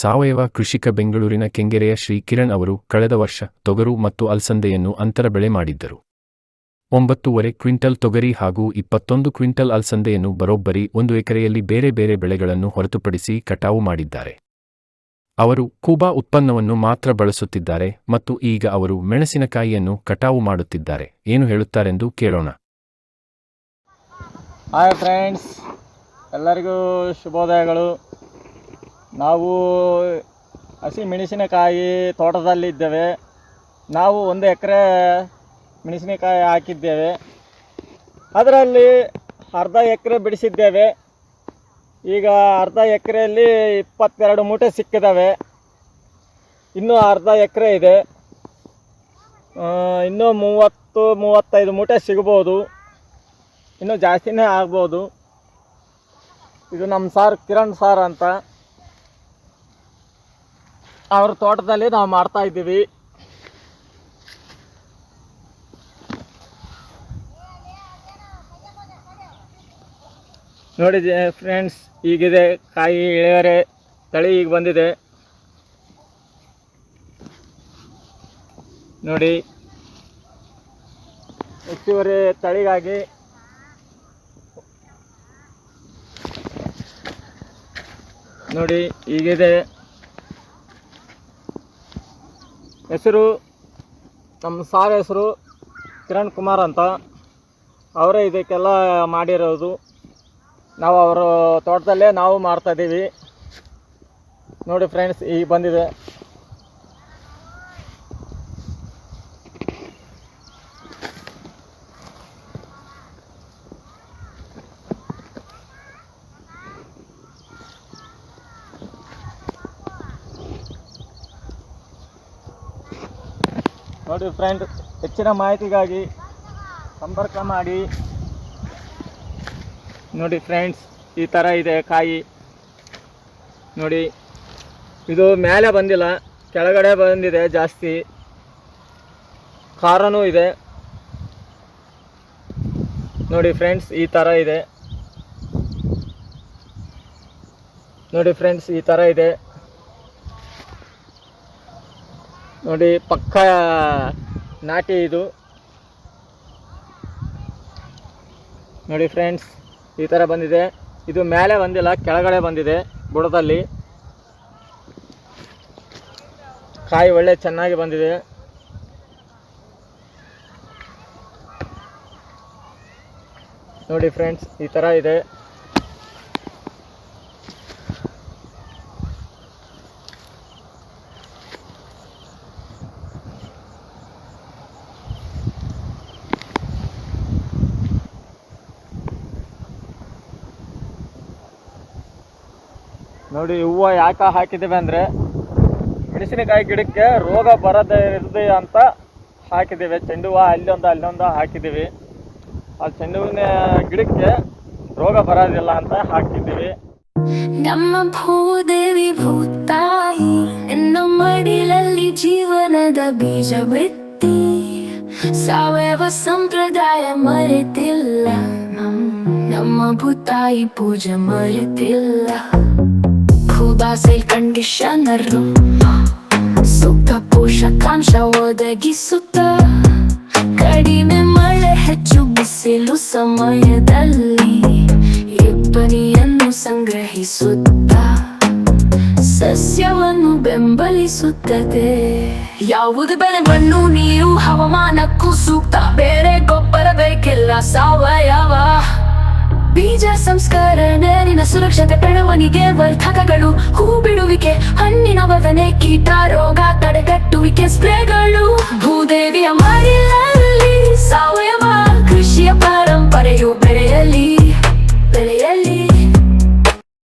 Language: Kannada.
ಸಾವಯವ ಕೃಷಿಕ ಬೆಂಗಳೂರಿನ ಕೆಂಗೆರೆಯ ಶ್ರೀ ಕಿರಣ್ ಅವರು ಕಳೆದ ವರ್ಷ ತೊಗರು ಮತ್ತು ಅಲ್ಸಂದೆಯನ್ನು ಅಂತರ ಬೆಳೆ ಮಾಡಿದ್ದರು. ಒಂಬತ್ತೂವರೆ ಕ್ವಿಂಟಲ್ ತೊಗರಿ ಹಾಗೂ ಇಪ್ಪತ್ತೊಂದು ಕ್ವಿಂಟಲ್ ಅಲ್ಸಂದೆಯನ್ನು ಬರೋಬ್ಬರಿ ಒಂದು ಎಕರೆಯಲ್ಲಿ ಬೇರೆ ಬೇರೆ ಬೆಳೆಗಳನ್ನು ಹೊರತುಪಡಿಸಿ ಕಟಾವು ಮಾಡಿದ್ದಾರೆ. ಅವರು ಕೂಬಾ ಉತ್ಪನ್ನವನ್ನು ಮಾತ್ರ ಬಳಸುತ್ತಿದ್ದಾರೆ ಮತ್ತು ಈಗ ಅವರು ಮೆಣಸಿನಕಾಯಿಯನ್ನು ಕಟಾವು ಮಾಡುತ್ತಿದ್ದಾರೆ. ಏನು ಹೇಳುತ್ತಾರೆಂದು ಕೇಳೋಣ. ಹಾಯ್ ಫ್ರೆಂಡ್ಸ್ ಎಲ್ಲರಿಗೂ ಶುಭೋದಯಗಳು. ನಾವು ಹಸಿ ಮೆಣಸಿನಕಾಯಿ ತೋಟದಲ್ಲಿದ್ದೇವೆ ನಾವು ಒಂದು ಎಕರೆ ಮೆಣಸಿನಕಾಯಿ ಹಾಕಿದ್ದೇವೆ. ಅದರಲ್ಲಿ ಅರ್ಧ ಎಕರೆ ಬಿಡಿಸಿದ್ದೇವೆ. ಈಗ ಅರ್ಧ ಎಕರೆಯಲ್ಲಿ ಇಪ್ಪತ್ತೆರಡು ಮೂಟೆ ಸಿಕ್ಕಿದ್ದಾವೆ ಇನ್ನೂ ಅರ್ಧ ಎಕರೆ ಇದೆ. ಇನ್ನೂ ಮೂವತ್ತು, ಮೂವತ್ತೈದು ಮೂಟೆ ಸಿಗ್ಬೋದು. ಇನ್ನೂ ಜಾಸ್ತಿನೇ ಆಗ್ಬೋದು. ಇದು ನಮ್ಮ ಸಾರ್ ಕಿರಣ್ ಸಾರ್ ಅಂತ. ಅವ್ರ ತೋಟದಲ್ಲಿ ನಾವು ಮಾಡ್ತಾ ಇದ್ದೀವಿ. ನೋಡಿ ಫ್ರೆಂಡ್ಸ್ ಈಗಿದೆ ಕಾಯಿ ಇಳೆಯರೆ ತಳಿ ಈಗ ಬಂದಿದೆ. ನೋಡಿ. ಹೆಚ್ಚುವರಿ ತಳಿಗಾಗಿ ನೋಡಿ ಹೀಗಿದೆ ಹೆಸರು, ನಮ್ಮ ಸಾರ್ ಹೆಸರು ಕಿರಣ್ ಕುಮಾರ್ ಅಂತ. ಅವರೇ ಇದಕ್ಕೆಲ್ಲ ಮಾಡಿರೋದು. ನಾವು ಅವರ ತೋಟದಲ್ಲೇ ನಾವು ಮಾಡ್ತಾ ಇದ್ದೀವಿ. ನೋಡಿ ಫ್ರೆಂಡ್ಸ್ ಈಗ ಬಂದಿದೆ. ನೋಡಿ ಫ್ರೆಂಡ್ ಹೆಚ್ಚಿನ ಮಾಹಿತಿಗಾಗಿ ಸಂಪರ್ಕ ಮಾಡಿ. ನೋಡಿ ಫ್ರೆಂಡ್ಸ್ ಈ ಥರ ಇದೆ ಕಾಯಿ. ನೋಡಿ, ಇದು ಮೇಲೆ ಬಂದಿಲ್ಲ, ಕೆಳಗಡೆ ಬಂದಿದೆ ಜಾಸ್ತಿ. ಖಾರನೂ ಇದೆ. ನೋಡಿ ಫ್ರೆಂಡ್ಸ್ ಈ ಥರ ಇದೆ. ನೋಡಿ ಫ್ರೆಂಡ್ಸ್ ಈ ಥರ ಇದೆ. ನೋಡಿ ಪಕ್ಕ ನಾಟಿ ಇದು. ನೋಡಿ ಫ್ರೆಂಡ್ಸ್, ಈ ಥರ ಬಂದಿದೆ. ಇದು ಮೇಲೆ ಬಂದಿಲ್ಲ, ಕೆಳಗಡೆ ಬಂದಿದೆ ಬುಡದಲ್ಲಿ. ಕಾಯಿ ಒಳ್ಳೆ ಚೆನ್ನಾಗಿ ಬಂದಿದೆ. ನೋಡಿ ಫ್ರೆಂಡ್ಸ್, ಈ ಥರ ಇದೆ. ನೋಡಿ, ಹೂವು ಯಾಕೆ ಹಾಕಿದ್ದೇವೆ ಅಂದರೆ ಮೆಣಸಿನಕಾಯಿ ಗಿಡಕ್ಕೆ ರೋಗ ಬರದೇ ಇರದೆ ಅಂತ ಹಾಕಿದ್ದೇವೆ. ಚೆಂಡು ಹೂವು ಅಲ್ಲೊಂದು ಅಲ್ಲೊಂದು ಹಾಕಿದ್ದೀವಿ. ಆ ಚೆಂಡು ಹೂವಿನ ಗಿಡಕ್ಕೆ ರೋಗ ಬರೋದಿಲ್ಲ ಅಂತ ಹಾಕಿದ್ದೀವಿ. ನಮ್ಮ ಭೂದೇವಿ ಭೂತಾಯಿ ನಮ್ಮ ಮಡಿಲಲ್ಲಿ ಜೀವನದ ಬೀಜ ಬಿತ್ತಿ, ಸಾವಯವ ಸಂಪ್ರದಾಯ ಮರೆತಿಲ್ಲ. ನಮ್- ನಮ್ಮ ಭೂತಾಯಿ ಪೂಜೆ ಮರೆತಿಲ್ಲ. ಭೂದಾಸೆ ಕಂಡೀಷನರ್. ಸೂಕ್ತ ಪೋಷಕಾಂಶ ಒದಗಿಸುತ್ತ ಕಡಿಮೆ ಮಳೆ, ಹೆಚ್ಚು ಬಿಸಿಲು ಸಮಯದಲ್ಲಿ ಇಬ್ಬನಿಯನ್ನು ಸಂಗ್ರಹಿಸುತ್ತ. ಸಸ್ಯವನ್ನು ಬೆಂಬಲಿಸುತ್ತದೆ. ಯಾವುದು ಬೆಲೆ, ಮಣ್ಣು, ನೀರು ಹವಾಮಾನಕ್ಕೂ ಸೂಕ್ತ ಬೇರೆ ಗೊಬ್ಬರ, ಬೇಕಿಲ್ಲ ಸಾವಯವ. ಬೀಜ ಸಂಸ್ಕರಣೆ ಸುರಕ್ಷತೆ ಬೆಳವಣಿಗೆ ವರ್ಧಕಗಳು ಹೂ ಬಿಡುವಿಕೆ, ಹಣ್ಣಿನ ವದನೆ, ಕೀಟ ರೋಗ ತಡೆಗಟ್ಟುವಿಕೆ ಸ್ಪ್ರೇಗಳು. ಭೂದೇವಿಯ ಮರಿಯಲ್ಲಿ ಸಾವಯವ ಕೃಷಿಯ ಪರಂಪರೆಯು ಬೆಳೆಯಲಿ